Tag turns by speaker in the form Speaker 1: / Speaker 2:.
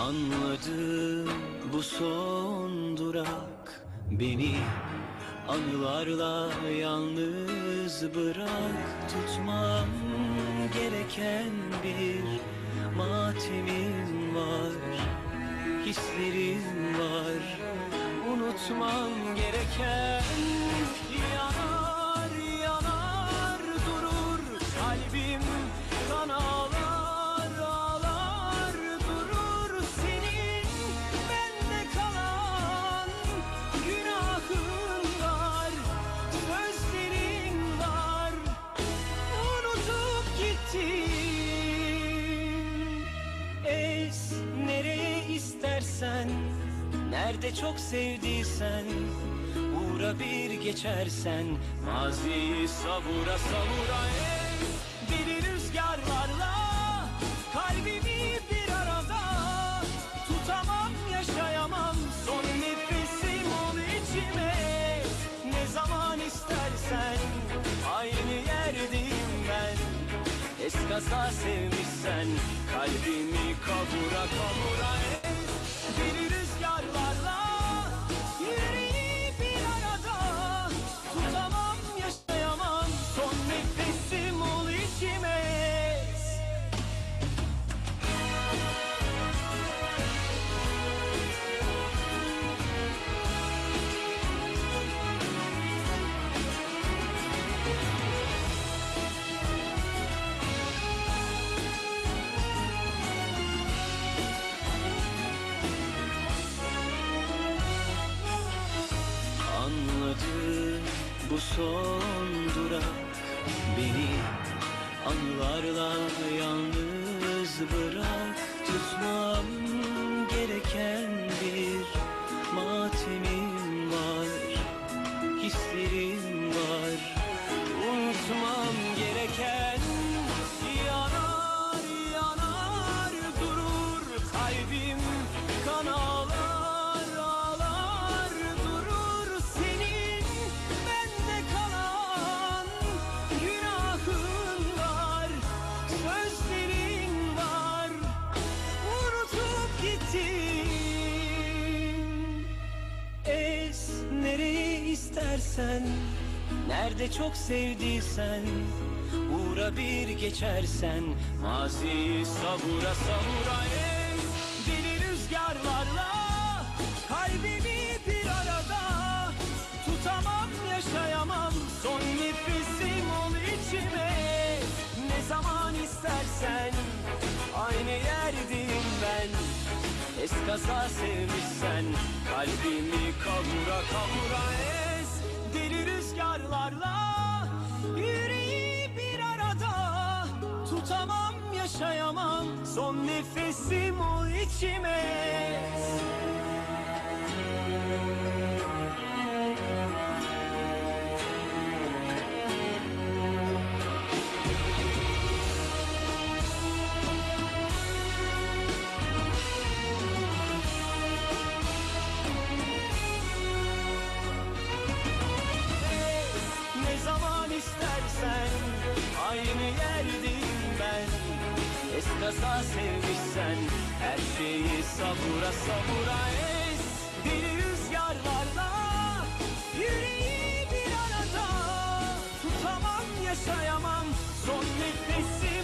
Speaker 1: Anladım bu son durak. Beni anılarla yalnız bırak. Tutmam gereken bir matemim var. Hislerim var. Unutmam gereken Yanar yanar durur. Kalbim gittin Es nereye istersen Nerede çok sevdiysen Uğra bir geçersen Maziyi savura savura Es. Deli Eskaza sevmişsen Kalbimi kavura kavura es Deli bu son durak Beni anılarla yalnız bırak istersen Nerede çok sevdiysen Uğra bir geçersen Maziyi savura savura es Deli rüzgarlarla Kalbimi bir arada Tutamam yaşayamam. Son nefesim ol içime Ne zaman istersen Aynı yerdeyim ben. Eskaza sevmişsen Kalbimi kavura kavura es Deli rüzgarlarla Yüreği bir arada. Tutamam yaşayamam. Son nefesim ol içime istersen Aynı yerdeyim ben. Eskasa sevmişsen Her şeyi sabura sabura es. Deli rüzgarlarla Yüreği bir arada. Tutamam yaşayamam Son nefesim